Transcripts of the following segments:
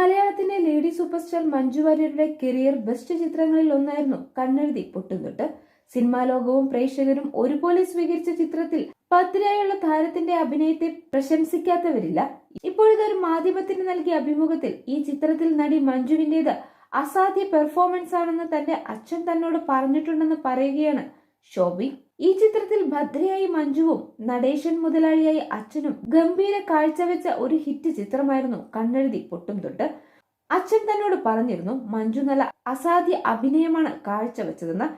മലയാളത്തിന്റെ lady super star Manju വാര്യരുടെ career best ചിത്രങ്ങളിൽ ഒന്നായിരുന്നു കണ്ണെഴുതി പൊട്ടുംതൊട്ട് സിനിമാ ലോകവും പ്രേക്ഷകരും ഒരുപോലെ സ്വീകരിച്ച ചിത്രത്തിൽ പത്തിരായുള്ള താരത്തിന്റെ അഭിനയത്തെ പ്രശംസിക്കാത്തവരില്ല. ഇപ്പോഴിതൊരു മാധ്യമത്തിന് നൽകിയ അഭിമുഖത്തിൽ ഈ ചിത്രത്തിൽ നടി മഞ്ജുവിന്റേത് അസാധ്യ പെർഫോമൻസ് ആണെന്ന് തന്റെ അച്ഛൻ തന്നോട് പറഞ്ഞിട്ടുണ്ടെന്ന് പറയുകയാണ് ശോഭി ഈ ചിത്രത്തിൽ ഭദ്രയായി മഞ്ജുവും നടേശൻ മുതലാളിയായി അച്ഛനും ഗംഭീര കാഴ്ചവെച്ച ഒരു ഹിറ്റ് ചിത്രമായിരുന്നു കണ്ണെഴുതി പൊട്ടും തൊട്ട് അച്ഛൻ തന്നോട് പറഞ്ഞിരുന്നു മഞ്ജു നല്ല അസാധ്യ അഭിനയമാണ് കാഴ്ചവെച്ചതെന്ന്.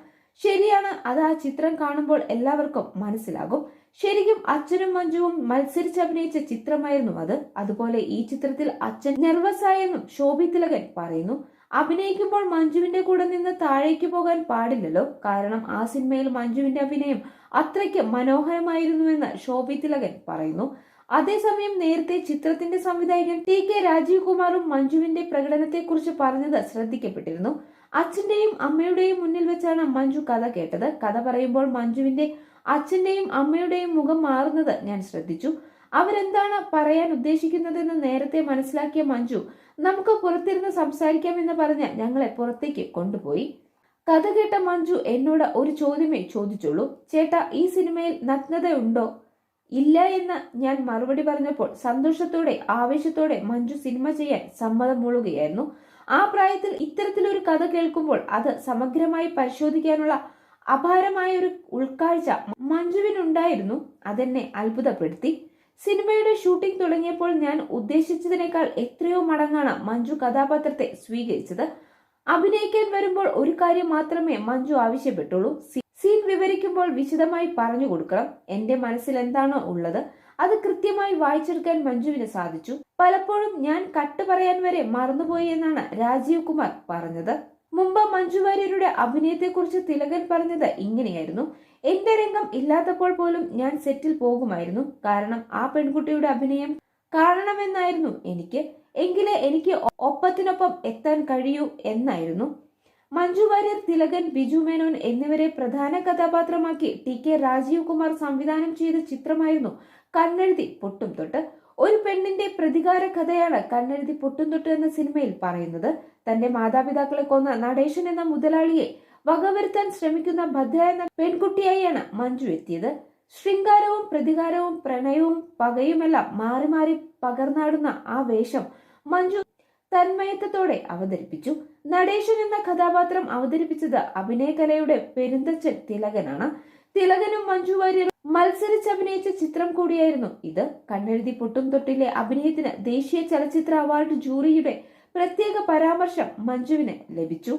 ശരിയാണ് അത് ആ ചിത്രം കാണുമ്പോൾ എല്ലാവർക്കും മനസ്സിലാകും. ശരിക്കും അച്ഛനും മഞ്ജുവും മത്സരിച്ച് അഭിനയിച്ച ചിത്രമായിരുന്നു അത്. അതുപോലെ ഈ ചിത്രത്തിൽ അച്ഛൻ നെർവസ് ആയെന്നും ശോഭി തിലകൻ പറയുന്നു. അഭിനയിക്കുമ്പോൾ മഞ്ജുവിന്റെ കൂടെ നിന്ന് താഴേക്ക് പോകാൻ പാടില്ലല്ലോ. കാരണം ആ സിനിമയിൽ മഞ്ജുവിന്റെ അഭിനയം അത്രയ്ക്ക് മനോഹരമായിരുന്നുവെന്ന് ശോഭി തിലകൻ പറയുന്നു. അതേസമയം നേരത്തെ ചിത്രത്തിന്റെ സംവിധായകൻ ടി കെ രാജീവ് കുമാറും മഞ്ജുവിന്റെ പ്രകടനത്തെക്കുറിച്ച് പറഞ്ഞത് ശ്രദ്ധിക്കപ്പെട്ടിരുന്നു. അച്ഛന്റെയും അമ്മയുടെയും മുന്നിൽ വെച്ചാണ് മഞ്ജു കഥ കേട്ടത്. കഥ പറയുമ്പോൾ മഞ്ജുവിന്റെ അച്ഛന്റെയും അമ്മയുടെയും മുഖം മാറുന്നത് ഞാൻ ശ്രദ്ധിച്ചു. അവരെന്താണ് പറയാൻ ഉദ്ദേശിക്കുന്നതെന്ന് നേരത്തെ മനസ്സിലാക്കിയ മഞ്ജു നമുക്ക് പുറത്തിരുന്ന് സംസാരിക്കാമെന്ന് പറഞ്ഞ് ഞങ്ങളെ പുറത്തേക്ക് കൊണ്ടുപോയി. കഥ കേട്ട മഞ്ജു എന്നോട് ഒരു ചോദ്യമേ ചോദിച്ചുള്ളൂ ചേട്ടാ ഈ സിനിമയിൽ നഗ്നതയുണ്ടോ? ഇല്ല എന്ന് ഞാൻ മറുപടി പറഞ്ഞപ്പോൾ സന്തോഷത്തോടെ ആവേശത്തോടെ മഞ്ജു സിനിമ ചെയ്യാൻ സമ്മതം മൂളുകയായിരുന്നു. ആ പ്രായത്തിൽ ഇത്തരത്തിലൊരു കഥ കേൾക്കുമ്പോൾ അത് സമഗ്രമായി പരിശോധിക്കാനുള്ള അപാരമായ ഒരു ഉൾക്കാഴ്ച മഞ്ജുവിനുണ്ടായിരുന്നു അതെന്നെ അത്ഭുതപ്പെടുത്തി. സിനിമയുടെ ഷൂട്ടിംഗ് തുടങ്ങിയപ്പോൾ ഞാൻ ഉദ്ദേശിച്ചതിനേക്കാൾ എത്രയോ മടങ്ങാണ് മഞ്ജു കഥാപാത്രത്തെ സ്വീകരിച്ചത്. അഭിനയിക്കാൻ വരുമ്പോൾ ഒരു കാര്യം മാത്രമേ മഞ്ജു ആവശ്യപ്പെട്ടുള്ളൂ. സീൻ വിവരിക്കുമ്പോൾ വിശദമായി പറഞ്ഞു കൊടുക്കണം. എന്റെ മനസ്സിൽ എന്താണോ ഉള്ളത്. അത് കൃത്യമായി വായിച്ചെടുക്കാൻ മഞ്ജുവിന് സാധിച്ചു. പലപ്പോഴും ഞാൻ കട്ട് പറയാൻ വരെ മറന്നുപോയി എന്നാണ് രാജീവ് കുമാർ പറഞ്ഞത്. മുമ്പ് മഞ്ജു വാര്യരുടെ അഭിനയത്തെക്കുറിച്ച് തിലകൻ പറഞ്ഞത് ഇങ്ങനെയായിരുന്നു. എന്റെ രംഗം ഇല്ലാത്തപ്പോൾ പോലും ഞാൻ സെറ്റിൽ പോകുമായിരുന്നു. കാരണം ആ പെൺകുട്ടിയുടെ അഭിനയം കാണണമെന്നായിരുന്നു എനിക്ക്. എങ്കിലേ എനിക്ക് ഒപ്പത്തിനൊപ്പം എത്താൻ കഴിയൂ എന്നായിരുന്നു. മഞ്ജു വാര്യർ തിലകൻ ബിജു മേനോൻ എന്നിവരെ പ്രധാന കഥാപാത്രമാക്കി ടി കെ രാജീവ് കുമാർ സംവിധാനം ചെയ്ത ചിത്രമായിരുന്നു കണ്ണെഴുതി പൊട്ടും തൊട്ട്. ഒരു പെണ്ണിന്റെ പ്രതികാര കഥയാണ് കണ്ണെഴുതി പൊട്ടും തൊട്ട് എന്ന സിനിമയിൽ പറയുന്നത്. തന്റെ മാതാപിതാക്കളെ കൊന്ന നടേശൻ എന്ന മുതലാളിയെ വകവരുത്താൻ ശ്രമിക്കുന്ന ഭദ്ര എന്ന പെൺകുട്ടിയായാണ് മഞ്ജു എത്തിയത്. ശൃംഗാരവും പ്രതികാരവും പ്രണയവും പകയുമെല്ലാം മാറി മാറി പകർന്നാടുന്ന ആ വേഷം മഞ്ജു തന്മയത്വത്തോടെ അവതരിപ്പിച്ചു. നടേശൻ എന്ന കഥാപാത്രം അവതരിപ്പിച്ചത് അഭിനയകലയുടെ പെരുന്തച്ചൻ തിലകനാണ്. തിലകനും മഞ്ജു വാര്യരും മത്സരിച്ചഭിനയിച്ച ചിത്രം കൂടിയായിരുന്നു ഇത്. കണ്ണെഴുതി പൊട്ടും തൊട്ടിലെ അഭിനയത്തിന് ദേശീയ ചലച്ചിത്ര അവാർഡ് ജൂറിയുടെ പ്രത്യേക പരാമർശം മഞ്ജുവിന് ലഭിച്ചു.